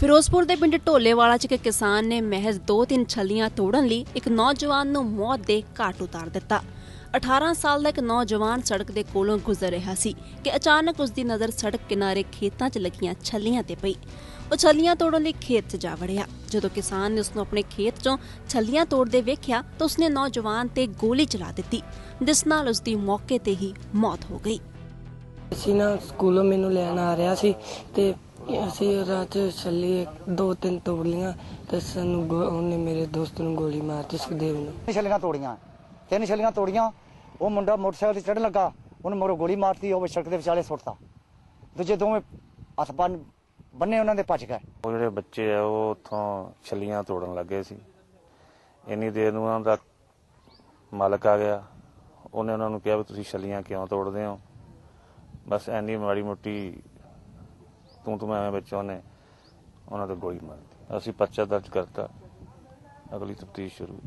ਫਿਰੋਜ਼ਪੁਰ ਦੇ ਪਿੰਡ ਢੋਲੇਵਾਲਾ 'ਚ ਇੱਕ ਕਿਸਾਨ ਨੇ ਮਹਿਜ਼ 2-3 ਛੱਲੀਆਂ ਤੋੜਨ ਲਈ ਇੱਕ ਨੌਜਵਾਨ ਨੂੰ ਮੌਤ ਦੇ ਘਾਟ ਉਤਾਰ ਦਿੱਤਾ। 18 ਸਾਲ ਦਾ ਇੱਕ ਨੌਜਵਾਨ ਸੜਕ ਦੇ ਕੋਲੋਂ ਗੁਜ਼ਰ ਰਿਹਾ ਸੀ ਕਿ ਅਚਾਨਕ ਉਸ ਦੀ ਨਜ਼ਰ ਸੜਕ ਕਿਨਾਰੇ ਖੇਤਾਂ 'ਚ ਲੱਗੀਆਂ ਛੱਲੀਆਂ ਤੇ ਪਈ। ਉਹ ਛੱਲੀਆਂ ਤੋੜਨ ਲਈ ਖੇਤ 'ਚ ਜਾ ਵੜਿਆ। ਜਦੋਂ ਕਿਸਾਨ ਨੇ ਉਸ ਨੂੰ ਆਪਣੇ ਖੇਤ 'ਚੋਂ ਛੱਲੀਆਂ ਤੋੜਦੇ ਵੇਖਿਆ ਤਾਂ ਉਸਨੇ ਨੌਜਵਾਨ ਤੇ ਗੋਲੀ ਚਲਾ ਦਿੱਤੀ, ਜਿਸ ਨਾਲ ਉਸ ਦੀ ਮੌਕੇ ਤੇ ਹੀ ਮੌਤ ਹੋ ਗਈ। ਅਸੀਂ ਨਾ ਸਕੂਲੋਂ ਮੈਨੂੰ ਲੈਣ ਆ ਰਿਹਾ ਸੀ ਤੇ ਅਸੀਂ ਰਾਤ ਛੱਲੀ ਦੋ ਤਿੰਨ ਤੋੜ ਲੀਆਂ ਤੇ ਸਾਨੂੰ ਗੋ- ਉਹਨੇ ਮੇਰੇ ਦੋਸਤ ਨੂੰ ਗੋਲੀ ਮਾਰਤੀ ਸੁਖਦੇਵ ਨੂੰ। ਤਿੰਨ ਛੱਲੀਆਂ ਤੋੜੀਆਂ। ਤਿੰਨ ਛੱਲੀਆਂ ਤੋੜੀਆਂ ਉਹ ਮੁੰਡਾ ਮੋਟਰਸਾਈਕਲ ਤੇ ਚੜ੍ਹਨ ਲੱਗਾ ਉਹਨੇ ਮਰੋ ਗੋਲੀ ਮਾਰਤੀ ਉਹ ਸੜਕ ਦੇ ਵਿਚਾਲੇ ਸੁੱਟਤਾ। ਦੂਜੇ ਦੋਵੇਂ ਹੱਥ ਬੰਨ ਬੰਨੇ ਉਹਨਾਂ ਦੇ ਭੱਜ ਗਏ। ਉਹ ਜਿਹੜੇ ਬੱਚੇ ਆ ਉਹ ਉੱਥੋਂ ਛੱਲੀਆਂ ਤੋੜਨ ਲੱਗੇ ਸੀ। ਇੰਨੀ ਦੇਰ ਨੂੰ ਉਹਨਾਂ ਦਾ ਮਾਲਕ ਆ ਗਿਆ। ਉਹਨੇ ਉਹਨਾਂ ਨੂੰ ਕਿਹਾ ਵੀ ਤੁਸੀਂ ਛੱਲੀਆਂ ਕਿਉਂ ਤੋੜਦੇ ਹੋ? ਬਸ ਐਨੀ ਮਾੜੀ ਮੋਟੀ ਤੂੰ ਤੂੰ ਮੈਂ ਵਿੱਚ ਉਹਨੇ, ਉਹਨਾਂ ਤੇ ਗੋਲੀ ਮਾਰਤੀ ਅਸੀਂ ਪਰਚਾ ਦਰਜ ਕਰਤਾ। ਅਗਲੀ ਤਫਤੀਸ਼ ਸ਼ੁਰੂ